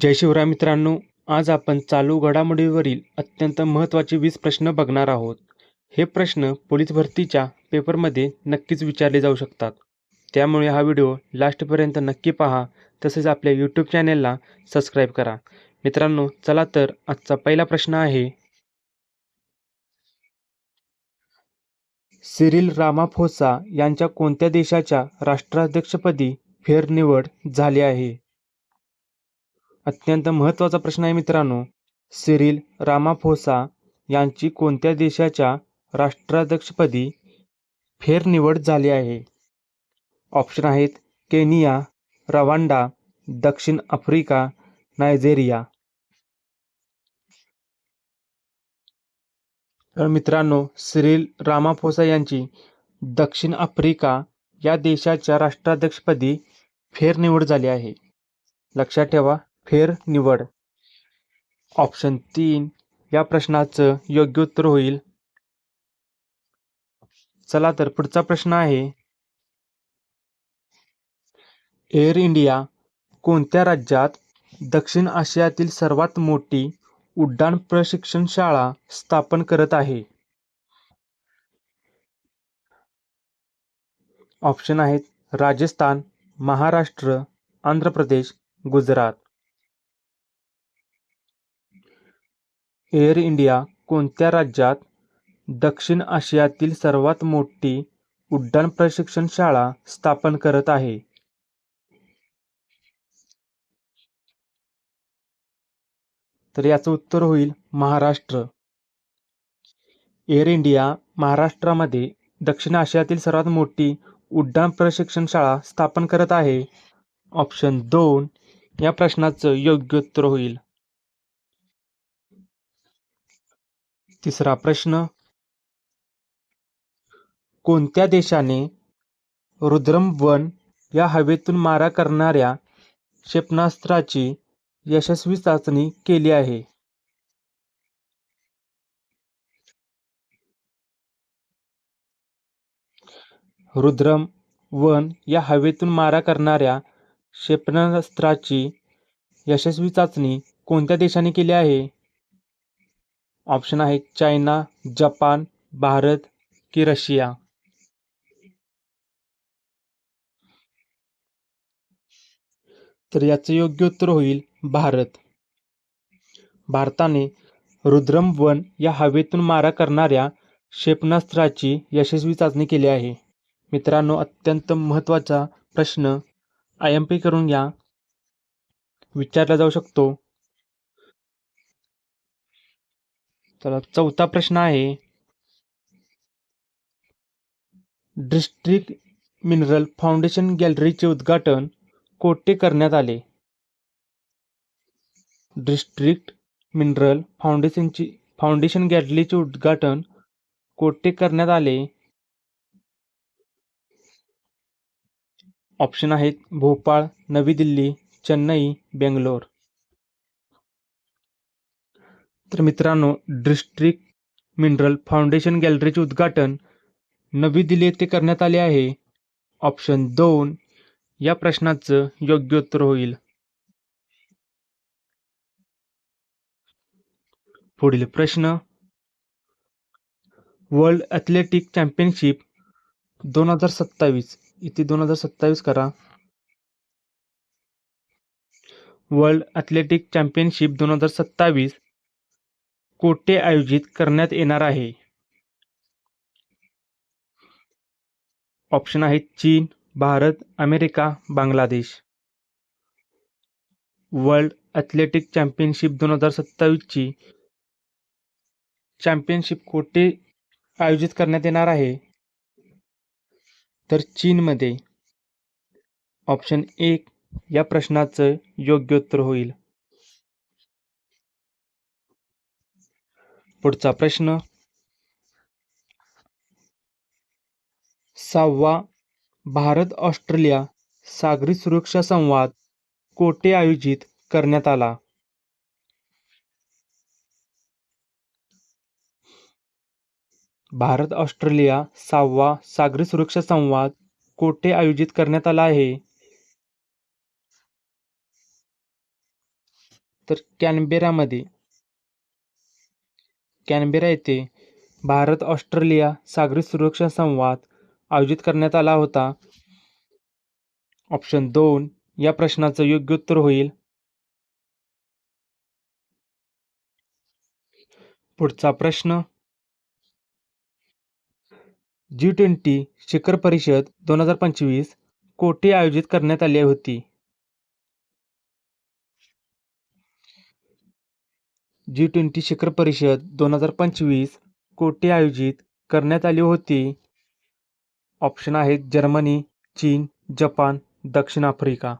जय शिवराय मित्रांनो आज आपण चालू घडामोडीवरील अत्यंत महत्त्वाचे वीस प्रश्न बघणार आहोत. हे प्रश्न पोलीस भरतीच्या पेपरमध्ये नक्कीच विचारले जाऊ शकतात. त्यामुळे हा व्हिडिओ लास्टपर्यंत नक्की पहा तसेच आपल्या यूट्यूब चॅनेलला सबस्क्राईब करा. मित्रांनो चला तर आजचा पहिला प्रश्न आहे. सिरिल रामाफोसा यांच्या कोणत्या देशाच्या राष्ट्राध्यक्षपदी फेरनिवड झाली आहे? अत्यंत महत्त्वाचा प्रश्न आहे मित्रांनो. सिरिल रामाफोसा यांची कोणत्या देशाच्या राष्ट्राध्यक्षपदी फेरनिवड झाली आहे? ऑप्शन आहेत केनिया रवांडा दक्षिण आफ्रिका नायजेरिया. तर मित्रांनो सिरिल रामाफोसा यांची दक्षिण आफ्रिका या देशाच्या राष्ट्राध्यक्षपदी फेरनिवड झाली आहे. लक्षात ठेवा फेरनिवड ऑप्शन तीन या प्रश्नाचं योग्य उत्तर होईल. चला तर पुढचा प्रश्न आहे. एअर इंडिया कोणत्या राज्यात दक्षिण आशियातील सर्वात मोठी उड्डाण प्रशिक्षण शाळा स्थापन करत आहे? ऑप्शन आहेत राजस्थान महाराष्ट्र आंध्र प्रदेश गुजरात. एअर इंडिया कोणत्या राज्यात दक्षिण आशियातील सर्वात मोठी उड्डाण प्रशिक्षण शाळा स्थापन करत आहे? तर याचं उत्तर होईल महाराष्ट्र. एअर इंडिया महाराष्ट्रामध्ये दक्षिण आशियातील सर्वात मोठी उड्डाण प्रशिक्षण शाळा स्थापन करत आहे. ऑप्शन दोन या प्रश्नाचं योग्य उत्तर होईल. तिसरा प्रश्न. कोणत्या देशाने रुद्रम वन या हवेतून मारा करणाऱ्या क्षेपणास्त्राची यशस्वी चाचणी केली आहे? रुद्रम वन या हवेतून मारा करणाऱ्या क्षेपणास्त्राची यशस्वी चाचणी कोणत्या देशाने केली आहे? ऑप्शन आहे चायना जपान भारत की रशिया. तर याचं योग्य उत्तर होईल भारत. भारताने रुद्रम वन या हवेतून मारा करणाऱ्या क्षेपणास्त्राची यशस्वी चाचणी केली आहे. मित्रांनो अत्यंत महत्त्वाचा प्रश्न आय एम पी करून घ्या विचारला जाऊ शकतो. चला चौथा प्रश्न आहे. डिस्ट्रिक्ट मिनरल फाउंडेशन गॅलरीचे उद्घाटन कोठे करण्यात आले? डिस्ट्रिक्ट मिनरल फाउंडेशनची फाउंडेशन गॅलरीचे उद्घाटन कोठे करण्यात आले? ऑप्शन आहेत भोपाळ नवी दिल्ली चेन्नई बेंगलोर. तर मित्रांनो डिस्ट्रिक्ट मिनरल फाउंडेशन गॅलरीचे उद्घाटन नवी दिल्ली येथे करण्यात आले आहे. ऑप्शन दोन या प्रश्नाचं योग्य उत्तर होईल. पुढील प्रश्न वर्ल्ड ॲथलेटिक चॅम्पियनशिप दोन हजार सत्तावीस इथे दोन हजार सत्तावीस करा. वर्ल्ड ॲथलेटिक चॅम्पियनशिप दोन हजार सत्तावीस कोठे आयोजित करण्यात येणार आहे. ऑप्शन आहेत चीन Bharat America Bangladesh. World athletic championship दोन हजार सत्तावीसची चॅम्पियनशिप कोठे आयोजित करण्यात येणार आहे. तर चीनमध्ये ऑप्शन एक या प्रश्नाचं योग्य उत्तर होईल. पुढचा प्रश्न. सहावा भारत ऑस्ट्रेलिया सागरी सुरक्षा संवाद कोठे आयोजित करण्यात आला. भारत ऑस्ट्रेलिया सहावा सागरी सुरक्षा संवाद कोठे आयोजित करण्यात आला आहे. तर कॅनबेरामध्ये कॅनबेरा येथे भारत ऑस्ट्रेलिया सागरी सुरक्षा संवाद आयोजित करण्यात आला होता. ऑप्शन दोन या प्रश्नाचं योग्य उत्तर होईल. पुढचा प्रश्न. जी ट्वेंटी शिखर परिषद दोन हजार पंचवीस कोठे आयोजित करण्यात आली होती? जी ट्वेंटी शिखर परिषद दोन हजार पंचवीस कोठे आयोजित करण्यात आली होती. ऑप्शन आहेत जर्मनी चीन जपान दक्षिण आफ्रिका.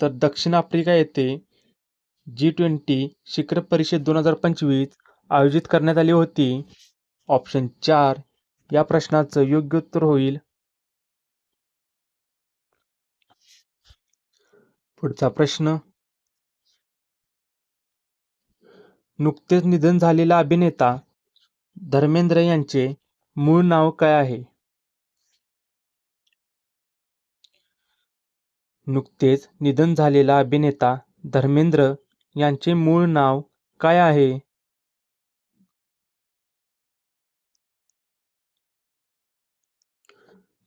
तर दक्षिण आफ्रिका येथे जी ट्वेंटी शिखर परिषद दोन हजार पंचवीस आयोजित करण्यात आली होती. ऑप्शन चार या प्रश्नाचं योग्य उत्तर होईल. पुढचा प्रश्न. नुकतेच निधन झालेला अभिनेता धर्मेंद्र यांचे मूळ नाव काय आहे? नुकतेच निधन झालेला अभिनेता धर्मेंद्र यांचे मूळ नाव काय आहे?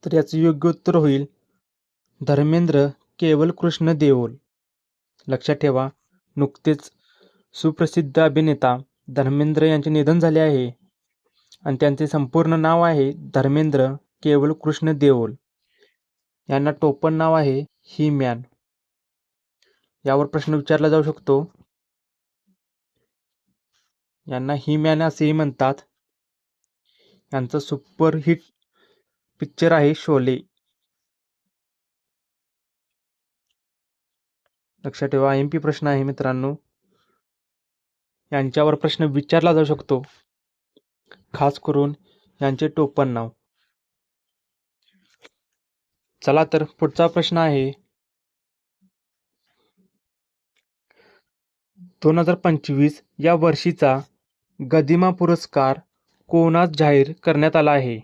तर याचं योग्य उत्तर होईल धर्मेंद्र केवल कृष्ण देओल लक्षात ठेवा नुकतेच सुप्रसिद्ध अभिनेता धर्मेंद्र यांचे निधन झाले आहे. आणि त्यांचे संपूर्ण नाव आहे धर्मेंद्र केवल कृष्ण देओल यांना टोपण नाव आहे ही मॅन यावर प्रश्न विचारला जाऊ शकतो. यांना ही मॅन असेही म्हणतात. यांचं सुपरहिट पिक्चर आहे शोले. लक्षात ठेवा एम पी प्रश्न आहे मित्रांनो. यांच्यावर प्रश्न विचारला जाऊ शकतो. खास करून यांचे टोपण नाव. चला तर पुढचा प्रश्न आहे. दोन हजार पंचवीस या वर्षीचा गदिमा पुरस्कार कोणास जाहीर करण्यात आला आहे?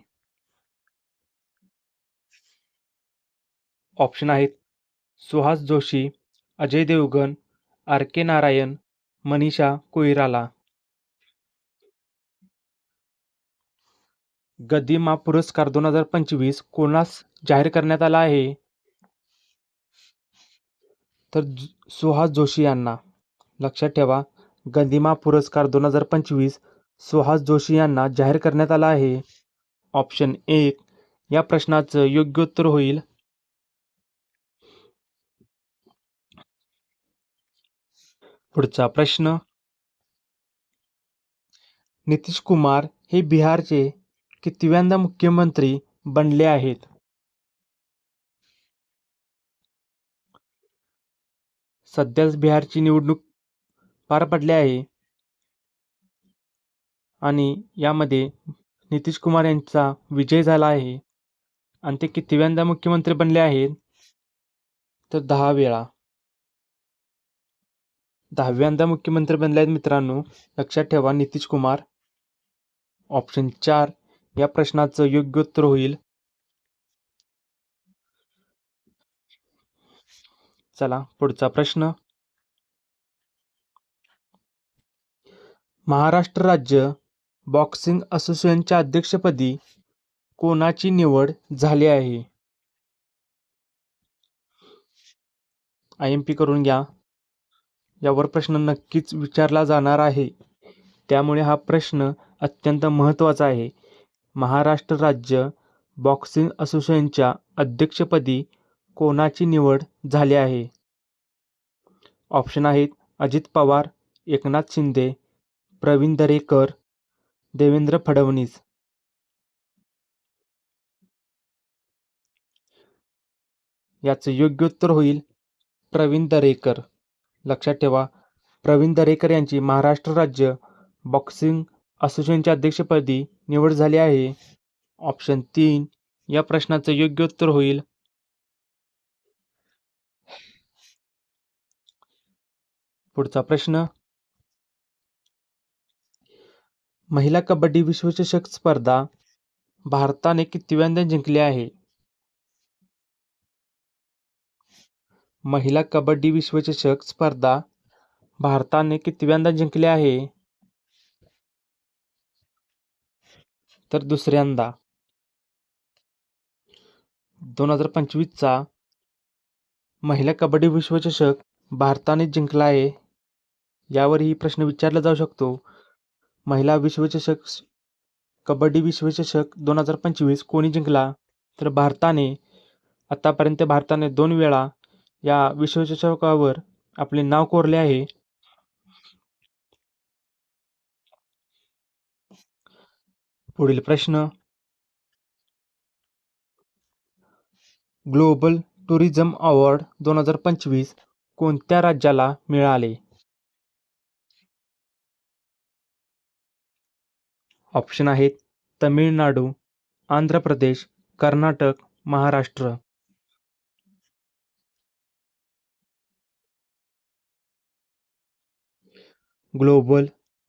ऑप्शन आहेत सुहास जोशी अजय देवगण आर के नारायण मनीषा कोईराला गदिमा पुरस्कार दोन हजार पंचवीस कोणास जाहीर करण्यात आला आहे? तर सुहास जोशी यांना. लक्षात ठेवा गदिमा पुरस्कार दोन हजार पंचवीस सुहास जोशी यांना जाहीर करण्यात आला आहे. ऑप्शन एक या प्रश्नाचं योग्य उत्तर होईल. पुढचा प्रश्न. नितीश कुमार हे बिहारचे कितव्यांदा मुख्यमंत्री बनले आहेत? सध्याच बिहारची निवडणूक पार पडली आहे. आणि यामध्ये नितीश कुमार यांचा विजय झाला आहे. आणि ते कितव्यांदा मुख्यमंत्री बनले आहेत? तर दहा वेळा. दहाव्यांदा मुख्यमंत्री बनले आहेत मित्रांनो. लक्षात ठेवा नितीश कुमार. ऑप्शन चार या प्रश्नाचं योग्य उत्तर होईल. चला पुढचा प्रश्न. महाराष्ट्र राज्य बॉक्सिंग असोसिएशनच्या अध्यक्षपदी कोणाची निवड झाली आहे? आय एम पी करून घ्या. यावर प्रश्न नक्कीच विचारला जाणार आहे. त्यामुळे हा प्रश्न अत्यंत महत्त्वाचा आहे. महाराष्ट्र राज्य बॉक्सिंग असोसिएशनच्या अध्यक्षपदी कोणाची निवड झाली आहे? ऑप्शन आहेत अजित पवार एकनाथ शिंदे प्रवीण दरेकर देवेंद्र फडणवीस. याचं योग्य उत्तर होईल प्रवीण दरेकर. लक्षात ठेवा. प्रवीण दरेकर यांची महाराष्ट्र राज्य बॉक्सिंग असोसिएशनच्या अध्यक्षपदी निवड झाली आहे. ऑप्शन तीन या प्रश्नाचं योग्य उत्तर होईल. पुढचा प्रश्न. महिला कबड्डी विश्वचषक स्पर्धा भारताने कितव्यांदा जिंकली आहे? महिला कबड्डी विश्वचषक स्पर्धा भारताने कितव्यांदा जिंकली आहे? तर दुसऱ्यांदा. दोन हजार पंचवीसचा महिला कबड्डी विश्वचषक भारताने जिंकला आहे यावरही प्रश्न विचारला जाऊ शकतो. महिला विश्वचषक कबड्डी विश्वचषक दोन हजार पंचवीस कोणी जिंकला? तर भारताने आतापर्यंत भारताने दोन वेळा या विश्वचषकावर आपले नाव कोरले आहे. पुढील प्रश्न. ग्लोबल टुरिझम अवॉर्ड दोन हजार पंचवीस कोणत्या राज्याला मिळाले? ऑप्शन आहेत Tamil Nadu Andhra Pradesh Karnataka Maharashtra. Global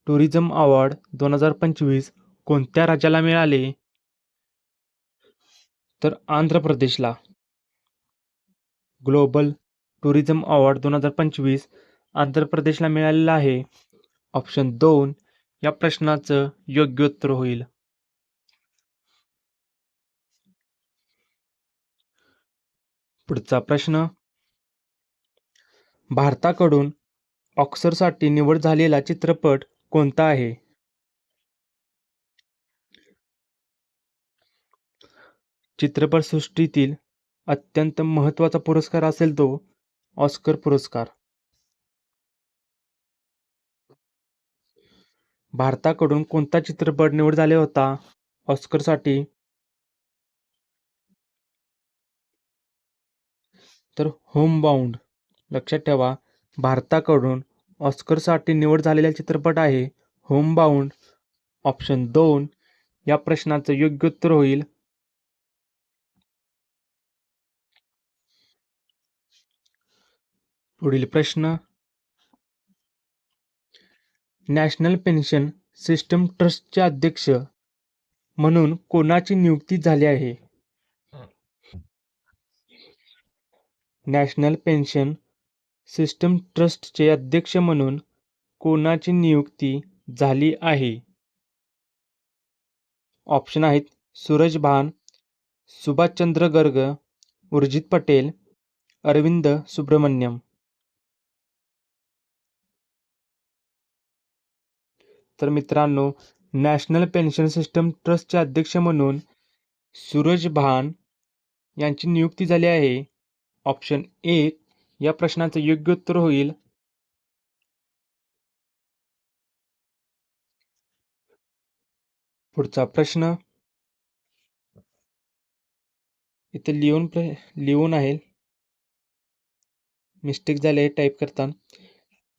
tourism award दोन हजार पंचवीस कोणत्या राज्याला मिळाले? तर आंध्र प्रदेशला. ग्लोबल टुरिझम अवॉर्ड दोन हजार पंचवीस आंध्र प्रदेशला मिळालेला आहे. ऑप्शन दोन या प्रश्नाचं योग्य उत्तर होईल. पुढचा प्रश्न. भारताकडून ऑक्सरसाठी निवड झालेला चित्रपट कोणता आहे? चित्रपटसृष्टीतील अत्यंत महत्त्वाचा पुरस्कार असेल तो ऑस्कर पुरस्कार. भारताकडून कोणता चित्रपट निवड झाला होता? ऑस्करसाठी. तर होमबाउंड. लक्षात ठेवा भारताकडून ऑस्करसाठी निवड झालेला चित्रपट आहे होमबाउंड ऑप्शन दोन. या प्रश्नाचं योग्य उत्तर होईल. पुढील प्रश्न. नॅशनल पेन्शन सिस्टम ट्रस्टचे अध्यक्ष म्हणून कोणाची नियुक्ती झाली आहे? नॅशनल पेन्शन सिस्टम ट्रस्टचे अध्यक्ष म्हणून कोणाची नियुक्ती झाली आहे? ऑप्शन आहेत सूरज भान सुभाषचंद्र गर्ग उर्जित पटेल अरविंद सुब्रमण्यम. तर मित्रांनो नॅशनल पेन्शन सिस्टम ट्रस्टचे अध्यक्ष म्हणून सूरज भान यांची नियुक्ती झाली आहे. ऑप्शन एक या प्रश्नाचं योग्य उत्तर होईल. पुढचा प्रश्न. इथे लिहून लिहून आहे. मिस्टेक झाले टाईप करताना.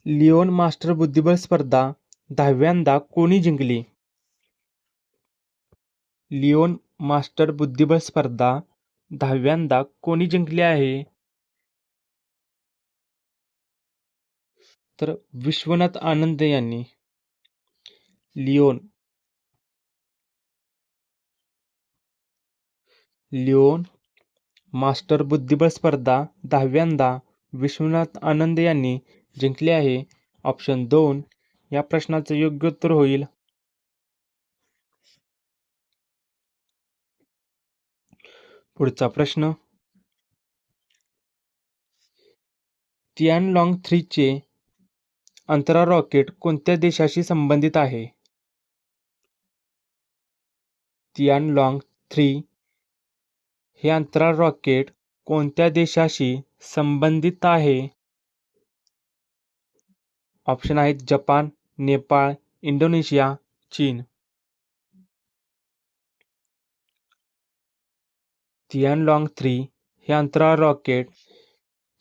लिओन मास्टर बुद्धिबळ स्पर्धा दहाव्यांदा कोणी जिंकली? लिओन मास्टर बुद्धिबळ स्पर्धा दहाव्यांदा कोणी जिंकली आहे? तर विश्वनाथ आनंद यांनी लिओन लिओन मास्टर बुद्धिबळ स्पर्धा दहाव्यांदा विश्वनाथ आनंद यांनी जिंकली आहे. ऑप्शन दोन या प्रश्नाचं योग्य उत्तर होईल. पुढचा प्रश्न तियानलॉंग थ्रीचे अंतराळ रॉकेट कोणत्या देशाशी संबंधित आहे? Tianlong three. हे अंतराळ रॉकेट कोणत्या देशाशी संबंधित आहे? ऑप्शन आहेत जपान, नेपाळ, इंडोनेशिया, चीन. तियानलॉंग थ्री हे अंतराळ रॉकेट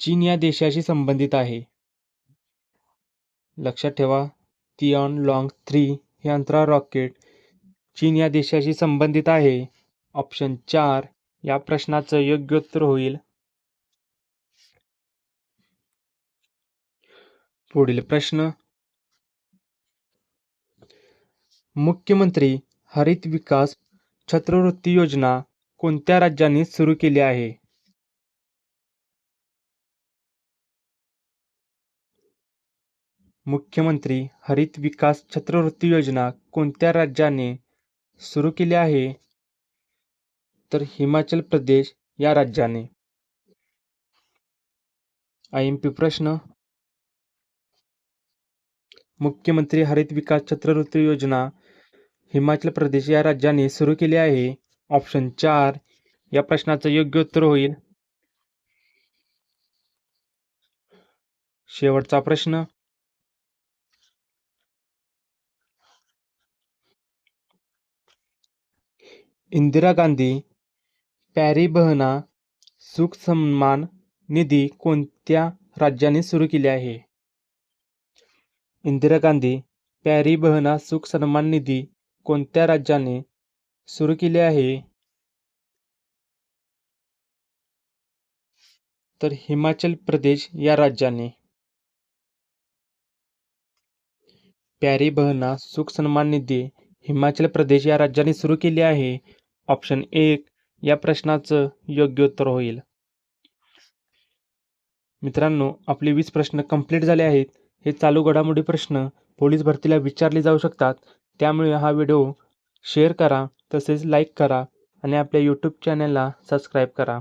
चीन या देशाशी संबंधित आहे. लक्षात ठेवा तियान लाँग थ्री हे अंतराळ रॉकेट चीन या देशाशी संबंधित आहे. ऑप्शन चार या प्रश्नाचं योग्य उत्तर होईल. पुढील प्रश्न. मुख्यमंत्री हरित विकास छत्रवृत्ती योजना कोणत्या राज्यांनी सुरू केली आहे? मुख्यमंत्री हरित विकास छत्रवृत्ती योजना कोणत्या राज्याने सुरू केली आहे? तर हिमाचल प्रदेश या राज्याने. आय एम पी प्रश्न. मुख्यमंत्री हरित विकास छत्रवृत्ती योजना हिमाचल प्रदेश या राज्याने सुरू केली आहे? ऑप्शन चार. या प्रश्नाचं योग्य उत्तर होईल. शेवटचा प्रश्न. इंदिरा गांधी पॅरीबहना सुख सन्मान निधी कोणत्या राज्याने सुरू केली आहे? इंदिरा गांधी पॅरीबहना सुख सन्मान निधी कोणत्या राज्याने सुरू केली आहे? तर हिमाचल प्रदेश या राज्याने. प्यारी बहना सुख सन्मान निधी हिमाचल प्रदेश या राज्याने सुरू केली आहे. ऑप्शन एक या प्रश्नाचं योग्य उत्तर होईल. मित्रांनो आपले वीस प्रश्न कंप्लीट झाले आहेत. हे चालू घडामोडी प्रश्न पोलीस भरतीला विचारले जाऊ शकतात. त्यामुळे हा व्हिडिओ शेअर करा तसेच लाईक करा आणि आपल्या यूट्यूब चॅनलला सबस्क्राईब करा.